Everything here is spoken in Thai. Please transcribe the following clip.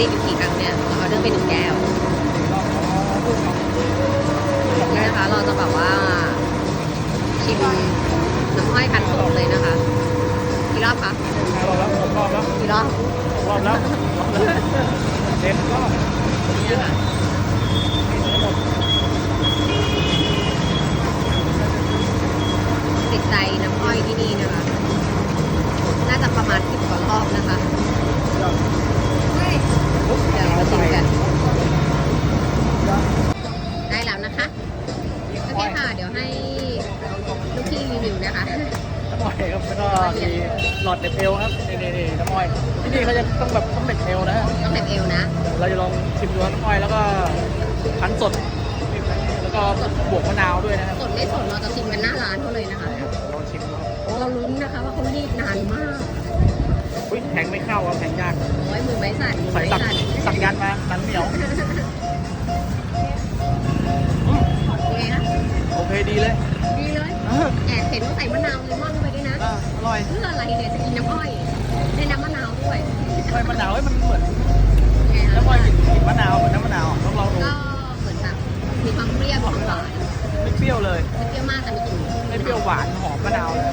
รีบอยู่กี่ครั้งเนี่ยเราออเดอร์ไปหนึ่งแก้วนี่นะคะ เราจะแบบว่าชิมน้ำอ้อยคันสดเลยนะคะกี่รอบคะรอบแล้วรอบแล้วกี่รอบรอบแล้วเต็มรอบนี่ค่ะติดใจน้ำอ้อยที่ นะคะน้ำอ้อยครับแล้วก็มีหลอดเด็บเอวครับนี่นี่นี่น้ำอ้อยที่นี่เขาจะต้องแบบต้องเด็บเอวนะฮะต้องแบบเอวนะ เราจะลองชิมดูน้ำอ้อยแล้วก็พันสด แล้วก็บวกมะนาวด้วยนะครับสดไม่สดเราจะชิมกันหน้าร้านเขาเลยนะคะลองชิมดูครับเราลุ้นนะคะว่าเขารีบนานมากอุ้ยแทงไม่เข้าครับแทงยากโอ้ยมือไม้สั่นมือใส่ไม้สักสั่นสักยันมาหนังเหนียวอืมเป็นไงคะโอเคดีเลยดีเลย เออแอบเห็นว่าใส่มะนาวเลมอนเข้าไปด้วยนะอะอร่อยเพื่ออะไรเนี่ยจะกินน้ำอ้อยได้น้ำมะนาวด้วยไอ้มะนาวเอ้ยมันเหมือนไงคะน้ำอ้อยกลิ่นกลิ่นมะนาวเหมือนน้ำมะนาวต้องลองดูก็เหมือนแบบมีความเปรี้ยวหวานหวานไม่เปรี้ยวเลยไม่เปรี้ยวมากแต่มีกลิ่นไม่เปรี้ยวหวานหอมมะนาวเลยอ